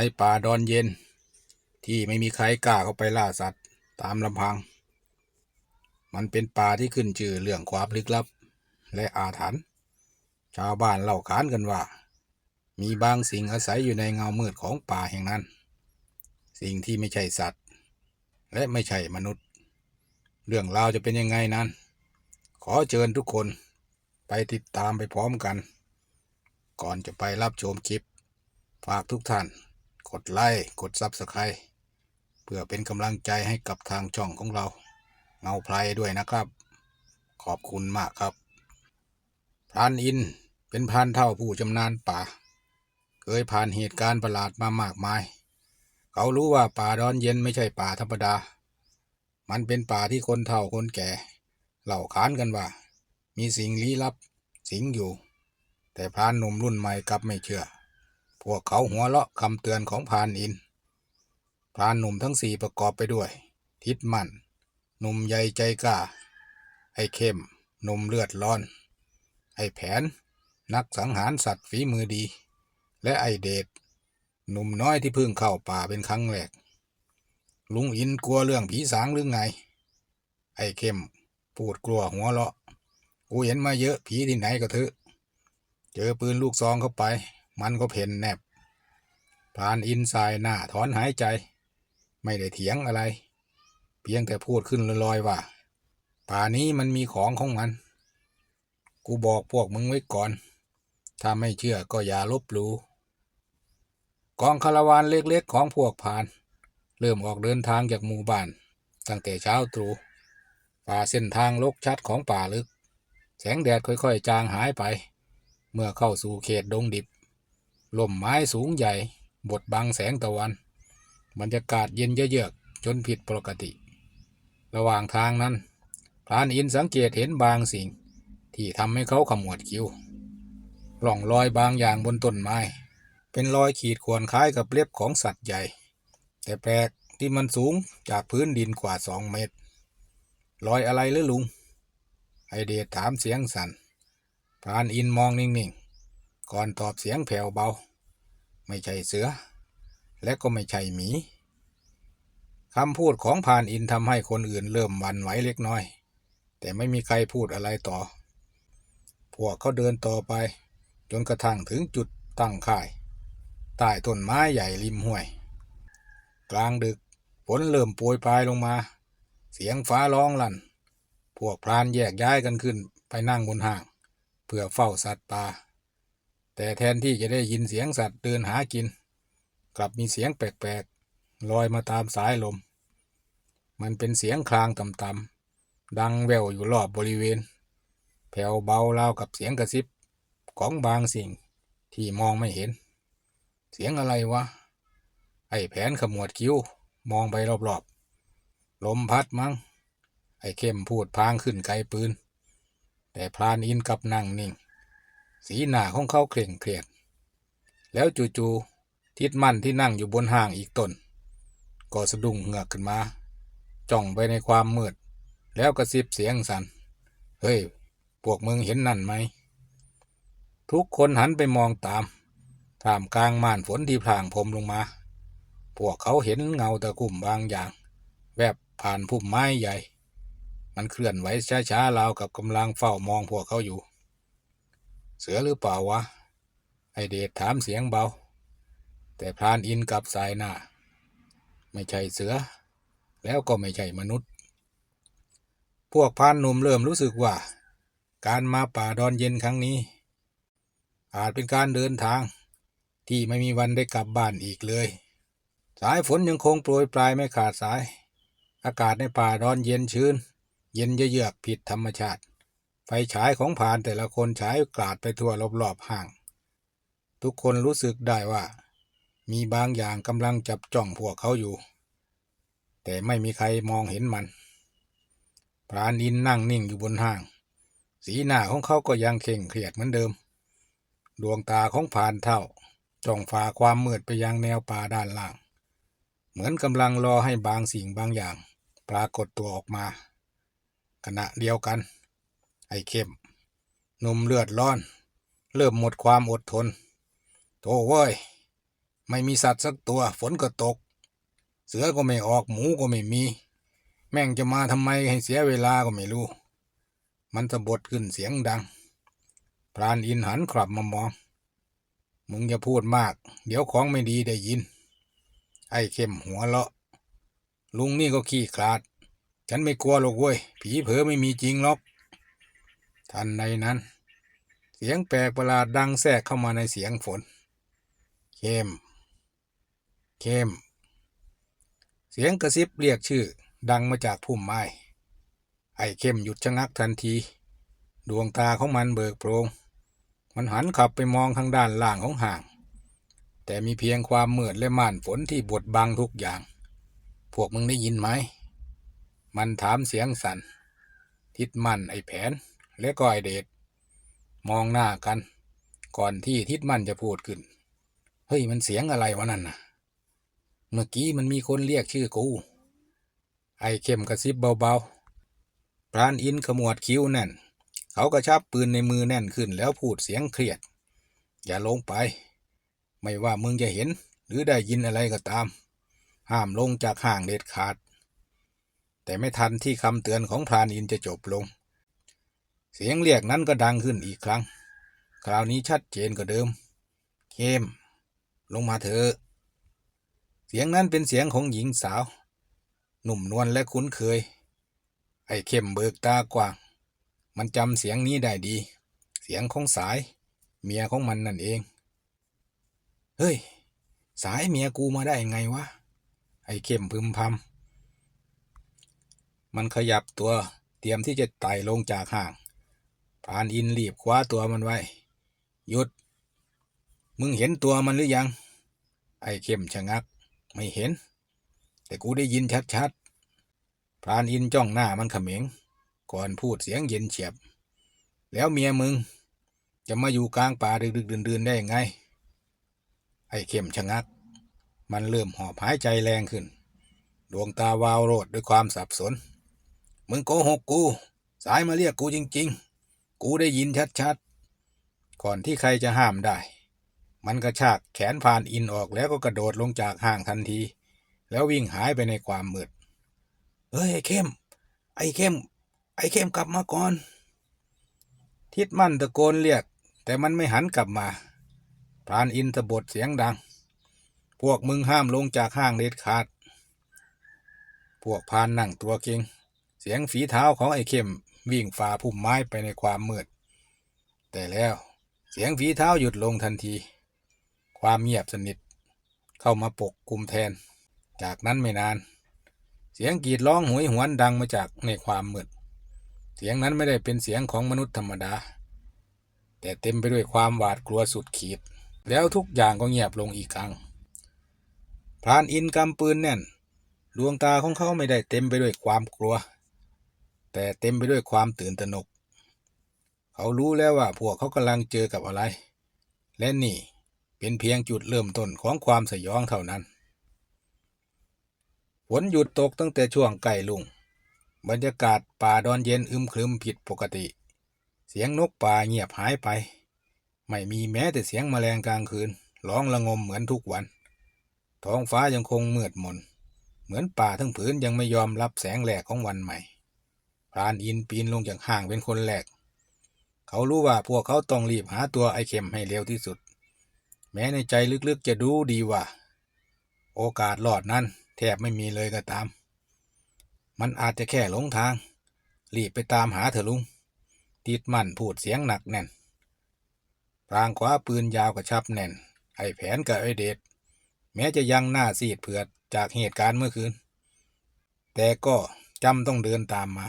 ในป่าดอนเย็น ที่ไม่มีใครกล้าเข้าไปล่าสัตว์ตามลำพัง มันเป็นป่าที่ขึ้นชื่อเรื่องความลึกลับ และอาถรรพ์ชาวบ้านเล่าขานกันว่า มีบางสิ่งอาศัยอยู่ในเงามืดของป่าแห่งนั้น สิ่งที่ไม่ใช่สัตว์ และไม่ใช่มนุษย์ เรื่องราวจะเป็นยังไงนั้น ขอเชิญทุกคนไปติดตามไปพร้อมกัน ก่อนจะไปรับชมคลิป ฝากทุกท่าน กดไลค์กดซับสไครต์เพื่อเป็นกำลังใจให้กับทางช่องของเรา เงาไพรด้วยนะครับ ขอบคุณมากครับพรานอินเป็นพรานเท่าผู้ชำนาญป่า เคยผ่านเหตุการณ์ประหลาดมามากมาย เขารู้ว่าป่าดอนเย็นไม่ใช่ป่าธรรมดา มันเป็นป่าที่คนเฒ่าคนแก่เล่าขานกันว่า มีสิ่งลี้ลับ สิงอยู่ แต่พรานหนุ่มรุ่นใหม่กลับไม่เชื่อ วกเขาหัวเราะคำเตือนของพานอิน พรานหนุ่มทั้งสี่ประกอบไปด้วย ทิดมันหนุ่มใหญ่ใจกล้า ไอ้เข้มหนุ่มเลือดร้อน ไอ้แผน นักสังหารสัตว์ฝีมือดี และไอเดชหนุ่มน้อยที่เพิ่งเข้าป่าเป็นครั้งแรก ลุงอินกลัวเรื่องผีสางหรือไง ไอ้เข้มพูดกลัวหัวเราะ กูเห็นมาเยอะผีที่ไหนก็เถอะ เจอปืนลูกซองเข้าไป มันก็เพ่นแนบพรานอินสายหน้าถอนหายใจ ไม่ได้เถียงอะไร เพียงแต่พูดขึ้นลอยๆว่า ป่านี้มันมีของของมัน กูบอกพวกมึงไว้ก่อน ถ้าไม่เชื่อก็อย่าลบหลู่กองคาราวานเล็กๆของพวกพราน เริ่มออกเดินทางจากหมู่บ้าน ตั้งแต่เช้าตรู่ป่าเส้นทางลกชัดของป่าลึก แสงแดดค่อยๆ จางหายไป เมื่อเข้าสู่เขตดงดิบ ล่มไม้สูงใหญ่ บดบังแสงตะวัน บรรยากาศเย็นเยือกจนผิดปกติ ระหว่างทางนั้นพรานอินสังเกตเห็นบางสิ่ง ที่ทำให้เขาขมวดคิ้วร่องรอยบางอย่างบนต้นไม้ เป็นรอยขีดข่วนคล้ายกับเล็บของสัตว์ใหญ่ แต่แปลกที่มันสูงจากพื้นดินกว่าสองเมตร รอยอะไรหรือลุงไอเดชถามเสียงสัน่นพรานอินมองนิ่ง ก่อนตอบเสียงแผ่วเบา ไม่ใช่เสือ และก็ไม่ใช่หมีคำพูดของพานอินทำให้คนอื่นเริ่มหวันไหวเล็กน้อย แต่ไม่มีใครพูดอะไรต่อ พวกเขาเดินต่อไป จนกระทั่งถึงจุดตั้งค่ายใต้ต้นไม้ใหญ่ริมห้วย กลางดึกฝนเริ่มโปรยปลายลงมา เสียงฟ้าร้องลั่น พวกพรานแยกย้ายกันขึ้นไปนั่งบนห้าง เพื่อเฝ้าสัตว์ป่า แต่แทนที่จะได้ยินเสียงสัตว์เดินหากิน กลับมีเสียงแปลกๆลอยมาตามสายลม มันเป็นเสียงคลางต่ำๆดังแว่วอยู่รอบบริเวณ แผ่วเบารากับเสียงกระซิบของบางสิ่งที่มองไม่เห็น เสียงอะไรวะ ไอ้แผนขมวดคิ้วมองไปรอบๆ ลมพัดมั้ง ไอ้เข้มพูดพางขึ้นไกลปืน แต่พรานอินกับนั่งนิ่ง สีหน้าของเขาเคร่งเครียด แล้วจู่ๆทิดมันที่นั่งอยู่บนห้างอีกตนก็สะดุ้งเหงือกขึ้นมา จ้องไปในความมืด แล้วกระซิบเสียงสัน่นเฮ้ย พวกมึงเห็นนั่นไหม ทุกคนหันไปมองตามท่ามกลางม่านฝนที่พลางพรมลงมา พวกเขาเห็นเงาตะคุ่มบางอย่าง แวบผ่านพุ่มไม้ใหญ่ มันเคลื่อนไหวช้าๆราวกับกำลังเฝ้ามองพวกเขาอยู่ เสือหรือเปล่าวะ ไอเดชถามเสียงเบา แต่พรานอินกับสายหน้า ไม่ใช่เสือ แล้วก็ไม่ใช่มนุษย์ พวกพรานหนุ่มเริ่มรู้สึกว่า การมาป่าดอนเย็นครั้งนี้ อาจเป็นการเดินทาง ที่ไม่มีวันได้กลับบ้านอีกเลย สายฝนยังคงโปรยปลายไม่ขาดสาย อากาศในป่าดอนเย็นชื้น เย็นเยือกผิดธรรมชาติ ไฟฉายของผ่านแต่ละคนฉายกราดไปทั่วรอบๆห้าง ทุกคนรู้สึกได้ว่า มีบางอย่างกำลังจับจ้องพวกเขาอยู่ แต่ไม่มีใครมองเห็นมัน พรานอินนั่งนิ่งอยู่บนห้าง สีหน้าของเขาก็ยังเข่งเครียดเหมือนเดิม ดวงตาของผ่านเท่าจ้องฝ่าความมืดไปยังแนวป่าด้านล่าง เหมือนกำลังรอให้บางสิ่งบางอย่าง ปรากฏตัวออกมา ขณะเดียวกัน ไอ้เข้มหนุ่มเลือดร้อน เริ่มหมดความอดทน โธ่เว้ย ไม่มีสัตว์สักตัว ฝนก็ตก เสือก็ไม่ออกหมูก็ไม่มี แม่งจะมาทำไมให้เสียเวลาก็ไม่รู้ มันสะบดขึ้นเสียงดัง พรานอินหันกลับมามอง มึงอย่าพูดมาก เดี๋ยวของไม่ดีได้ยิน ไอ้เข้มหัวเลาะ ลุงนี่ก็ขี้ขลาด ฉันไม่กลัวหรอกเว้ย ผีเผอไม่มีจริงหรอก ทันในนั้น เสียงแปลกประหลาดดังแทรกเข้ามาในเสียงฝน เข้ม เข้ม เสียงกระซิบเรียกชื่อ ดังมาจากพุ่มไม้ ไอ้เข้มหยุดชะงักทันที ดวงตาของมันเบิกโพรง มันหันขับไปมองทางด้านล่างของห่าง แต่มีเพียงความมืดและม่านฝนที่บดบังทุกอย่าง พวกมึงได้ยินไหม มันถามเสียงสัน่นทิดมันไอ้แผน และก็ไอเดชมองหน้ากัน ก่อนที่ทิดมันจะพูดขึ้น เฮ้ยมันเสียงอะไรวะนั่นน่ะ เมื่อกี้มันมีคนเรียกชื่อกู ไอเข้มกระซิบเบาๆ พรานอินขมวดคิ้วแน่น เขากระชับปืนในมือแน่นขึ้นแล้วพูดเสียงเครียด อย่าลงไป ไม่ว่ามึงจะเห็นหรือได้ยินอะไรก็ตาม ห้ามลงจากห่างเด็ดขาด แต่ไม่ทันที่คำเตือนของพรานอินจะจบลง เสียงเรียกนั้นก็ดังขึ้นอีกครั้ง คราวนี้ชัดเจนกว่าเดิม เข้ม ลงมาเถอะ เสียงนั้นเป็นเสียงของหญิงสาว หนุ่มนวลและคุ้นเคย ไอ้เข้มเบิกตากว้าง มันจำเสียงนี้ได้ดี เสียงของสาย เมียของมันนั่นเอง เฮ้ย สายเมียกูมาได้ไงวะ ไอ้เข้มพึมพำมันขยับตัวเตรียมที่จะไต่ลงจากห่าง พรานอินรีบคว้าตัวมันไว้ หยุด มึงเห็นตัวมันหรือยัง ไอ้เข้มชะงัก ไม่เห็น แต่กูได้ยินชัดๆพรานอินจ้องหน้ามันเขม็ง ก่อนพูดเสียงเย็นเฉียบ แล้วเมียมึง จะมาอยู่กลางป่าดึกๆดื่นๆได้ยังไง ไอ้เข้มชะงัก มันเริ่มหอบหายใจแรงขึ้น ดวงตาวาวโรดด้วยความสับสน มึงโกหกกู สายมาเรียกกูจริง ๆ กูได้ยินชัดๆ ก่อนที่ใครจะห้ามได้ มันกระชากแขนผ่านอินออกแล้วก็กระโดดลงจากห้างทันที แล้ววิ่งหายไปในความมืด เฮ้ย ไอ้เข้ม ไอ้เข้ม ไอ้เข้มกลับมาก่อน ทิดมั่นตะโกนเรียก แต่มันไม่หันกลับมาพรานอินตะบดเสียงดัง พวกมึงห้ามลงจากห้างเด็ดขาด พวกพานนั่งตัวเก่ง เสียงฝีเท้าของไอ้เข้ม วิ่งฝ่าพุ่มไม้ไปในความมืด แต่แล้วเสียงฝีเท้าหยุดลงทันที ความเงียบสนิท เข้ามาปกกลุ่มแทน จากนั้นไม่นาน เสียงกรีดร้องหวยหวนดังมาจากในความมืด เสียงนั้นไม่ได้เป็นเสียงของมนุษย์ธรรมดา แต่เต็มไปด้วยความหวาดกลัวสุดขีด แล้วทุกอย่างก็เงียบลงอีกครั้ง พรานอินกำปืนแน่น ดวงตาของเขาไม่ได้เต็มไปด้วยความกลัว แต่เต็มไปด้วยความตื่นตระหนก เขารู้แล้วว่าพวกเขากำลังเจอกับอะไร และนี่เป็นเพียงจุดเริ่มต้นของความสยองเท่านั้นฝนหยุดตกตั้งแต่ช่วงใกล้ลุง บรรยากาศป่าดอนเย็นอึมครึมผิดปกติ เสียงนกป่าเงียบหายไป ไม่มีแม้แต่เสียงแมลงกลางคืนร้องระงมเหมือนทุกวัน ท้องฟ้ายังคงมืดมน เหมือนป่าทั้งผืนยังไม่ยอมรับแสงแหลกของวันใหม่ พรานอินปีนลงจากห้างเป็นคนแรก เขารู้ว่าพวกเขาต้องรีบหาตัวไอเข็มให้เร็วที่สุด แม้ในใจลึกๆจะรู้ดีว่า โอกาสรอดนั้นแทบไม่มีเลยก็ตาม มันอาจจะแค่หลงทาง รีบไปตามหาเถอะลุง ติดมั่นพูดเสียงหนักแน่นพรางขวาปืนยาวกระชับแน่น ไอแผนกับไอเดชแม้จะยังหน้าซีดเผือดจากเหตุการณ์เมื่อคืน แต่ก็จำต้องเดินตามมา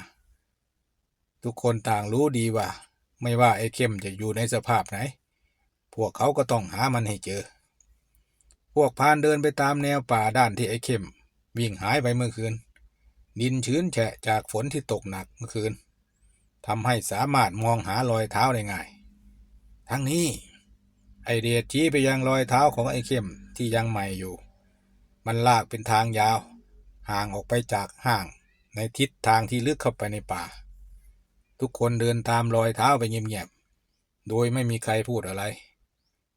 ทุกคนต่างรู้ดีว่า ไม่ว่าไอ้เข้มจะอยู่ในสภาพไหน พวกเขาก็ต้องหามันให้เจอ พวกพานเดินไปตามแนวป่าด้านที่ไอ้เข้ม วิ่งหายไปเมื่อคืน ดินชื้นแฉะจากฝนที่ตกหนักเมื่อคืนทำให้สามารถมองหารอยเท้าได้ง่าย ทั้งนี้ ไอเดียชี้ไปยังรอยเท้าของไอ้เข้มที่ยังใหม่อยู่ มันลากเป็นทางยาว ห่างออกไปจากห้างในทิศทางที่ลึกเข้าไปในป่า ทุกคนเดินตามรอยเท้าไปเงียบๆ โดยไม่มีใครพูดอะไร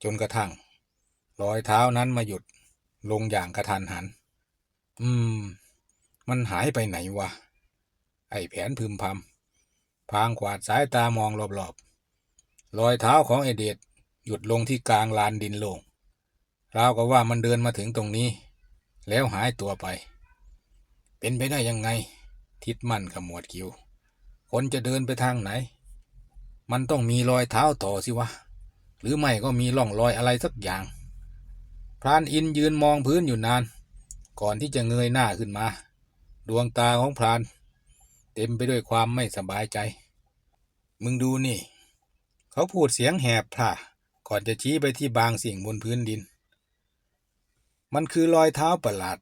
จนกระทั่ง รอยเท้านั้นมาหยุดลงอย่างกระทันหัน อืม มันหายไปไหนวะ ไอ้แผนพึมพำพางขวาดสายตามองรอบๆ รอยเท้าของไอเดชหยุดลงที่กลางลานดินโล่งราวกับว่ามันเดินมาถึงตรงนี้ แล้วหายตัวไป เป็นไปได้ยังไง ทิดมั่นขมวดคิ้ว คนจะเดินไปทางไหน มันต้องมีรอยเท้าต่อสิวะ หรือไม่ก็มีร่องรอยอะไรสักอย่าง พรานอินยืนมองพื้นอยู่นาน ก่อนที่จะเงยหน้าขึ้นมา ดวงตาของพราน เต็มไปด้วยความไม่สบายใจ มึงดูนี่ เขาพูดเสียงแหบพร่าก่อนจะชี้ไปที่บางสิ่งบนพื้นดิน มันคือรอยเท้าประหลาด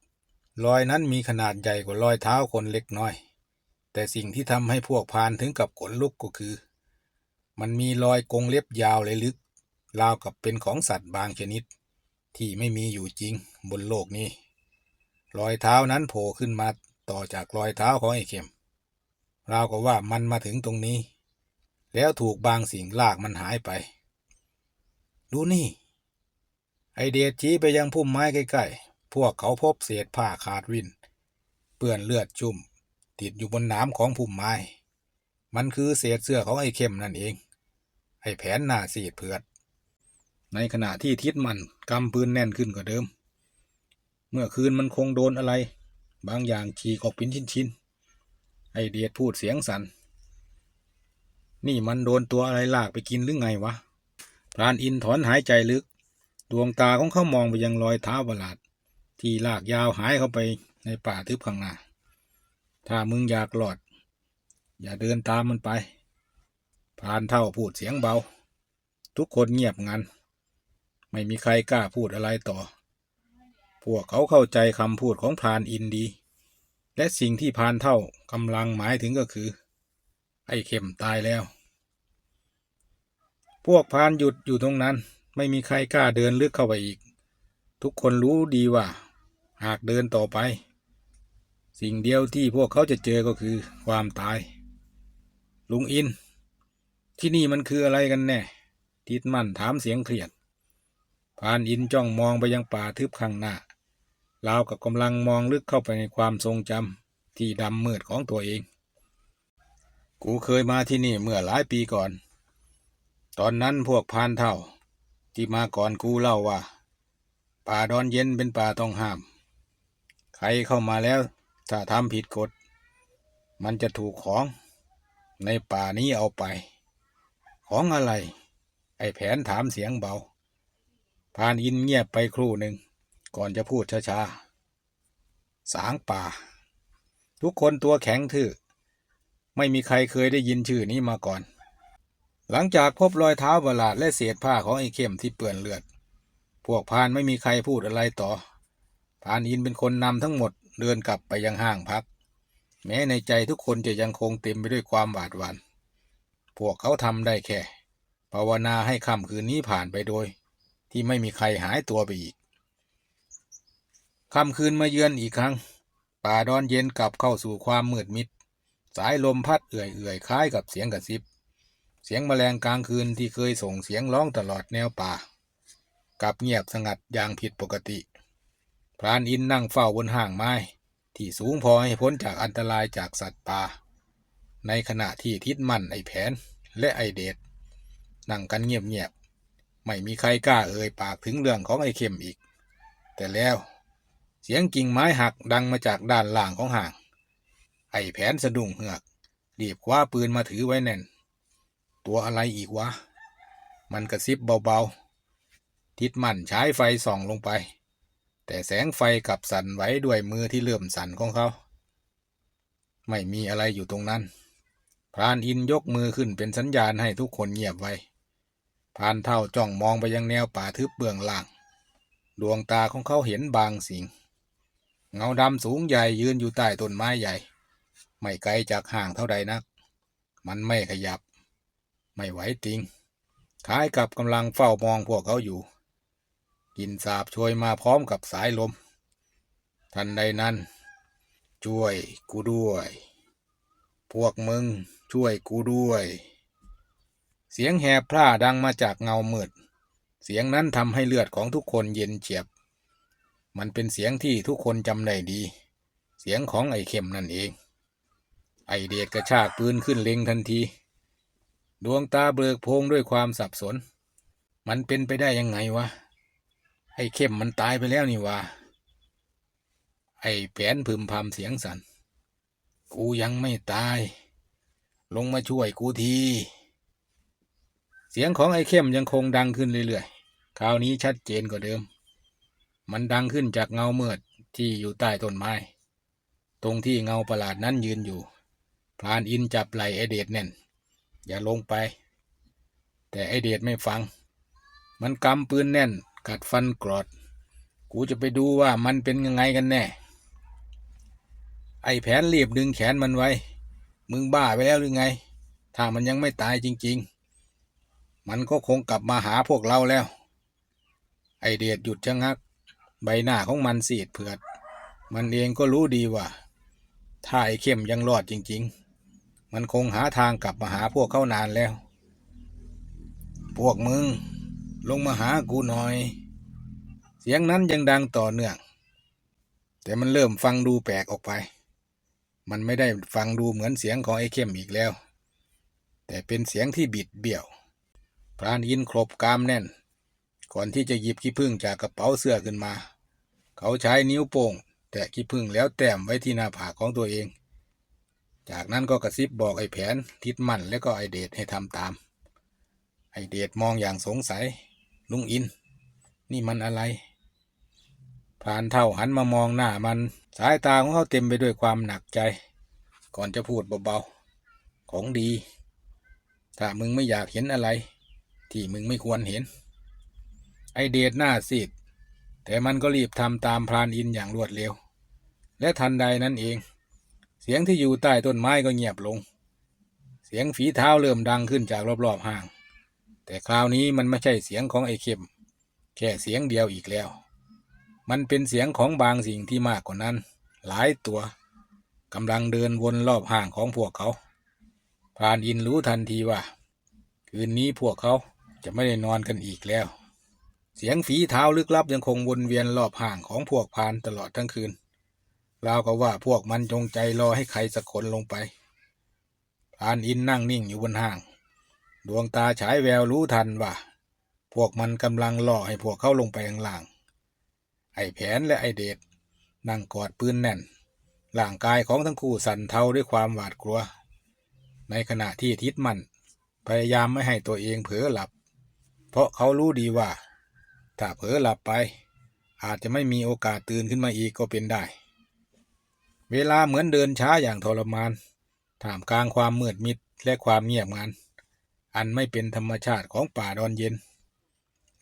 รอยนั้นมีขนาดใหญ่กว่ารอยเท้าคนเล็กน้อย แต่สิ่งที่ทำให้พวกพานถึงกับขนลุกก็คือ มันมีรอยกรงเล็บยาวและลึก ราวกับเป็นของสัตว์บางชนิด ที่ไม่มีอยู่จริงบนโลกนี้ รอยเท้านั้นโผล่ขึ้นมาต่อจากรอยเท้าของไอ้เข็มราวกับว่ามันมาถึงตรงนี้ แล้วถูกบางสิ่งลากมันหายไป ดูนี่ ไอเดชชี้ไปยังพุ่มไม้ใกล้ๆ พวกเขาพบเศษผ้าขาดวิน เปื้อนเลือดจุ่ม ติดอยู่บนหนามของพุ่มไม้ มันคือเศษเสื้อของไอ้เข้มนั่นเอง ไอ้แผนหน้าสีดเผือด ในขณะที่ทิศมันกำปืนแน่นขึ้นกว่าเดิม เมื่อคืนมันคงโดนอะไร บางอย่างฉีกออกเป็นชิ้นๆ ไอเดียดพูดเสียงสัน่น นี่มันโดนตัวอะไรลากไปกินหรือไงวะ พรานอินถอนหายใจลึก ดวงตาของเขามองไปยังรอยเท้าประหลาด ที่ลากยาวหายเข้าไปในป่าทึบข้างหน้า ถ้ามึงอยากหลอด อย่าเดินตามมันไป พานเท่าพูดเสียงเบา ทุกคนเงียบงัน ไม่มีใครกล้าพูดอะไรต่อ พวกเขาเข้าใจคำพูดของพานอินดี และสิ่งที่พานเท่ากำลังหมายถึงก็คือ ไอ้เข็มตายแล้ว พวกพานหยุดอยู่ตรงนั้น ไม่มีใครกล้าเดินลึกเข้าไปอีก ทุกคนรู้ดีว่า หากเดินต่อไป สิ่งเดียวที่พวกเขาจะเจอก็คือความตาย ลุงอิน ที่นี่มันคืออะไรกันแน่ ทิดมั่นถามเสียงเครียดพานอินจ้องมองไปยังป่าทึบข้างหน้า ราวกับกำลังมองลึกเข้าไปในความทรงจำที่ดำมืดของตัวเอง กูเคยมาที่นี่เมื่อหลายปีก่อน ตอนนั้นพวกพานเท่า ที่มาก่อนกูเล่าว่า ป่าดอนเย็นเป็นป่าต้องห้าม ใครเข้ามาแล้ว ถ้าทำผิดกฎ มันจะถูกของในป่านี้เอาไป ของอะไร ไอ้แผนถามเสียงเบา พานอินเงียบไปครู่หนึ่ง ก่อนจะพูดช้าๆ สางป่า ทุกคนตัวแข็งทื่อ ไม่มีใครเคยได้ยินชื่อนี้มาก่อน หลังจากพบรอยเท้าประหลาดและเศษผ้าของไอ้เข้มที่เปื้อนเลือด พวกพานไม่มีใครพูดอะไรต่อ พานอินเป็นคนนำทั้งหมด เดินกลับไปยังห้างพัก แม้ในใจทุกคนจะยังคงเต็มไปด้วยความหวาดหวัน่นพวกเขาทำได้แค่ ภาวนาให้ค่ำคืนนี้ผ่านไปโดย ที่ไม่มีใครหายตัวไปอีกค่ำคืนมาเยือนอีกครั้ง ป่าดอนเย็นกลับเข้าสู่ความมืดมิด สายลมพัดเอื่อยๆคล้ายกับเสียงกระซิบ เสียงแมลงกลางคืนที่เคยส่งเสียงร้องตลอดแนวป่า กลับเงียบสงัดอย่างผิดปกติ พรานอินนั่งเฝ้าบนห่างไม้ ที่สูงพอให้พ้นจากอันตรายจากสัตว์ป่า ในขณะที่ทิดมั่นไอแผนและไอเดชนั่งกันเงียบๆ ไม่มีใครกล้าเอ่ยปากถึงเรื่องของไอเข็มอีก แต่แล้วเสียงกิ่งไม้หักดังมาจากด้านล่างของห่าง ไอแผนสะดุ้งเหือกรีบคว้าปืนมาถือไว้แน่น ตัวอะไรอีกวะ มันกระซิบเบาๆ ทิดมั่นใช้ไฟส่องลงไป แต่แสงไฟกลับสั่นไหวด้วยมือที่เริ่มสั่นของเขา ไม่มีอะไรอยู่ตรงนั้น พรานอินยกมือขึ้นเป็นสัญญาณให้ทุกคนเงียบไว้ พรานเท่าจ้องมองไปยังแนวป่าทึบเบื้องล่าง ดวงตาของเขาเห็นบางสิ่ง เงาดำสูงใหญ่ยืนอยู่ใต้ต้นไม้ใหญ่ ไม่ไกลจากห่างเท่าใดนัก มันไม่ขยับ ไม่ไหวติงคล้ายกับกำลังเฝ้ามองพวกเขาอยู่ กินสาบโชยมาพร้อมกับสายลม ทันใดนั้น ช่วยกูด้วย พวกมึงช่วยกูด้วย เสียงแหบพร่าดังมาจากเงามืด เสียงนั้นทำให้เลือดของทุกคนเย็นเฉียบ มันเป็นเสียงที่ทุกคนจำได้ดี เสียงของไอ้เข้มนั่นเอง ไอเดชกระชากปืนขึ้นเล็งทันที ดวงตาเบิกโพงด้วยความสับสน มันเป็นไปได้ยังไงวะ อ้เข้มมันตายไปแล้วนี่วะไอ้แผนพึมพำเสียงสัน่นกูยังไม่ตาย ลงมาช่วยกูที เสียงของไอ้เข้มยังคงดังขึ้นเรื่อยๆ คราวนี้ชัดเจนกว่าเดิม มันดังขึ้นจากเงาเมือดที่อยู่ใต้ต้นไม้ ตรงที่เงาประหลาดนั้นยืนอยู่ พรานอินจับไหลไอเดดแน่น อย่าลงไป แต่ไอเดดไม่ฟัง มันกำปืนแน่น กัดฟันกรอด กูจะไปดูว่ามันเป็นยังไงกันแน่ ไอ้แผนรีบดึงแขนมันไว้ มึงบ้าไปแล้วหรือไง ถ้ามันยังไม่ตายจริง ๆ มันก็คงกลับมาหาพวกเราแล้ว ไอเดียดหยุดชะงัก ใบหน้าของมันสีดเผือด มันเองก็รู้ดีว่า ถ้าไอ้เข้มยังรอดจริง ๆ มันคงหาทางกลับมาหาพวกเขานานแล้ว พวกมึง ลงมาหากูหน่อย เสียงนั้นยังดังต่อเนื่อง แต่มันเริ่มฟังดูแปลกออกไป มันไม่ได้ฟังดูเหมือนเสียงของไอ้เข้มอีกแล้ว แต่เป็นเสียงที่บิดเบี้ยว พรานอินครบกามแน่น ก่อนที่จะหยิบขี้ผึ้งจากกระเป๋าเสื้อขึ้นมา เขาใช้นิ้วโป้ง แตะขี้ผึ้งแล้วแต้มไว้ที่หน้าผากของตัวเอง จากนั้นก็กระซิบบอกไอ้แผนทิดมั่นและก็ไอเดชให้ทำตาม ไอเดชมองอย่างสงสัย ลุงอิน นี่มันอะไรพรานเท่าหันมามองหน้ามัน สายตาของเขาเต็มไปด้วยความหนักใจ ก่อนจะพูดเบาๆ ของดี ถ้ามึงไม่อยากเห็นอะไร ที่มึงไม่ควรเห็น ไอเดชหน้าซีดแต่มันก็รีบทำตามพรานอินอย่างรวดเร็ว และทันใดนั้นเอง เสียงที่อยู่ใต้ต้นไม้ก็เงียบลง เสียงฝีเท้าเริ่มดังขึ้นจากรอบๆห้าง แต่คราวนี้มันไม่ใช่เสียงของไอ้เข้มแค่เสียงเดียวอีกแล้ว มันเป็นเสียงของบางสิ่งที่มากกว่านั้น หลายตัวกำลังเดินวนรอบห้างของพวกเขาพรานอินรู้ทันทีว่า คืนนี้พวกเขาจะไม่ได้นอนกันอีกแล้ว เสียงฝีเท้าลึกลับยังคงวนเวียนรอบห่างของพวกพรานตลอดทั้งคืนราวกับว่าพวกมันจงใจรอให้ใครสักคนลงไปพรานอินนั่งนิ่งอยู่บนห้าง ดวงตาฉายแววรู้ทันว่า พวกมันกำลังล่อให้พวกเขาลงไปข้างล่าง ไอ้แผนและไอเดชนั่งกอดปืนแน่นร่างกายของทั้งคู่สั่นเทาด้วยความหวาดกลัว ในขณะที่ทิดมัน พยายามไม่ให้ตัวเองเผลอหลับ เพราะเขารู้ดีว่า ถ้าเผลอหลับไป อาจจะไม่มีโอกาสตื่นขึ้นมาอีกก็เป็นได้ เวลาเหมือนเดินช้าอย่างทรมานท่ามกลางความมืดมิดและความเงียบงัน อันไม่เป็นธรรมชาติของป่าดอนเย็น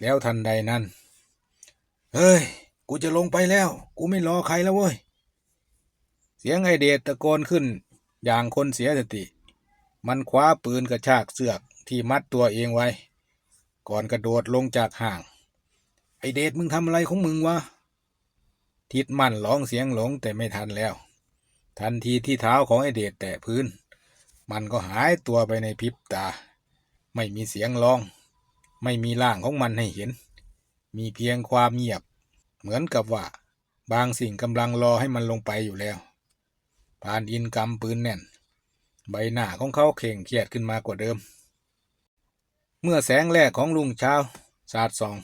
แล้วทันใดนั้น เฮ้ย กูจะลงไปแล้ว กูไม่รอใครแล้วเว้ย เสียงไอเดชตะโกนขึ้น อย่างคนเสียสติ มันคว้าปืนกระชากเสือกที่มัดตัวเองไว้ ก่อนกระโดดลงจากห่าง ไอเดชมึงทำอะไรของมึงวะ ทิดมันร้องเสียงหลงแต่ไม่ทันแล้ว ทันทีที่เท้าของไอเดชแตะพื้น มันก็หายตัวไปในพริบตา ไม่มีเสียงร้อง ไม่มีร่างของมันให้เห็น มีเพียงความเงียบ เหมือนกับว่า บางสิ่งกำลังรอให้มันลงไปอยู่แล้วพานอินกำปืนแน่น ใบหน้าของเขาเข่งเครียดขึ้นมากว่าเดิม เมื่อแสงแรกของลุงเช้าสาดส่อง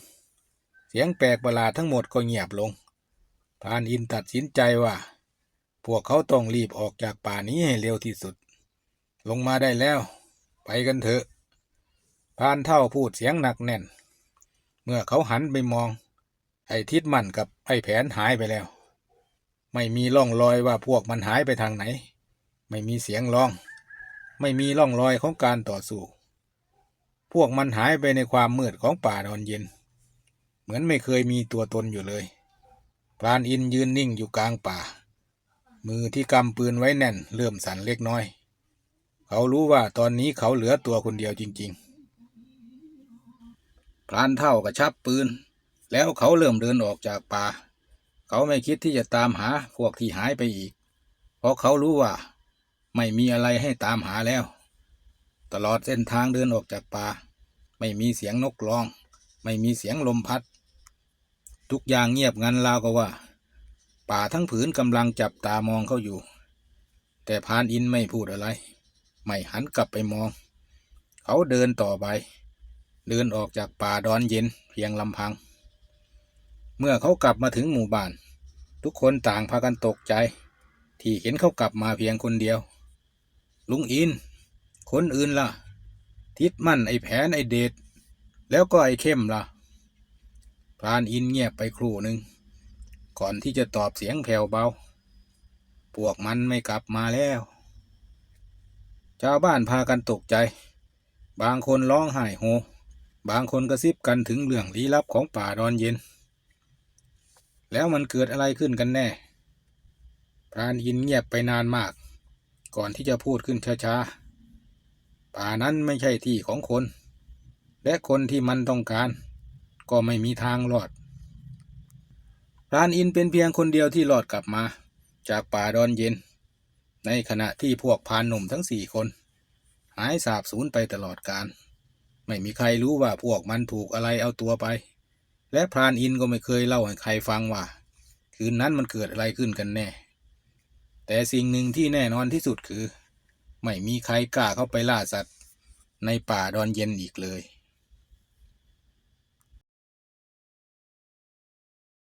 เสียงแปลกประหลาดทั้งหมดก็เงียบลงพานอินตัดสินใจว่า พวกเขาต้องรีบออกจากป่านี้ให้เร็วที่สุด ลงมาได้แล้ว ไปกันเถอะ พานเท่าพูดเสียงหนักแน่น เมื่อเขาหันไปมอง ไอ้ทิดมันกับไอ้แผนหายไปแล้ว ไม่มีร่องรอยว่าพวกมันหายไปทางไหน ไม่มีเสียงร้อง ไม่มีร่องรอยของการต่อสู้ พวกมันหายไปในความมืดของป่าดอนเย็น เหมือนไม่เคยมีตัวตนอยู่เลยพรานอินยืนนิ่งอยู่กลางป่า มือที่กำปืนไว้แน่น เริ่มสั่นเล็กน้อย เขารู้ว่าตอนนี้เขาเหลือตัวคนเดียวจริง ๆ พรานเท่ากระชับปืน แล้วเขาเริ่มเดินออกจากป่า เขาไม่คิดที่จะตามหาพวกที่หายไปอีก เพราะเขารู้ว่า ไม่มีอะไรให้ตามหาแล้ว ตลอดเส้นทางเดินออกจากป่า ไม่มีเสียงนกร้อง ไม่มีเสียงลมพัด ทุกอย่างเงียบงันราวกับว่า ป่าทั้งผืนกำลังจับตามองเขาอยู่ แต่พรานอินไม่พูดอะไร ไม่หันกลับไปมอง เขาเดินต่อไป เดินออกจากป่าดอนเย็นเพียงลำพัง เมื่อเขากลับมาถึงหมู่บ้าน ทุกคนต่างพากันตกใจ ที่เห็นเขากลับมาเพียงคนเดียว ลุงอิน คนอื่นล่ะ ทิดมั่นไอ้แผนไอ้เดชแล้วก็ไอ้เข้มล่ะพรานอินเงียบไปครู่หนึ่งก่อนที่จะตอบเสียงแผ่วเบา พวกมันไม่กลับมาแล้ว ชาวบ้านพากันตกใจ บางคนร้องไห้โฮ บางคนกระซิบกันถึงเรื่องลี้ลับของป่าดอนเย็น แล้วมันเกิดอะไรขึ้นกันแน่ พรานอินเงียบไปนานมาก ก่อนที่จะพูดขึ้นช้าๆ ป่านั้นไม่ใช่ที่ของคน และคนที่มันต้องการ ก็ไม่มีทางรอด พรานอินเป็นเพียงคนเดียวที่รอดกลับมา จากป่าดอนเย็น ในขณะที่พวกพานหนุ่มทั้งสี่คน หายสาบสูญไปตลอดกาล ไม่มีใครรู้ว่าพวกมันถูกอะไรเอาตัวไป และพรานอินก็ไม่เคยเล่าให้ใครฟังว่า คืนนั้นมันเกิดอะไรขึ้นกันแน่ แต่สิ่งหนึ่งที่แน่นอนที่สุดคือ ไม่มีใครกล้าเข้าไปล่าสัตว์ ในป่าดอนเย็นอีกเลย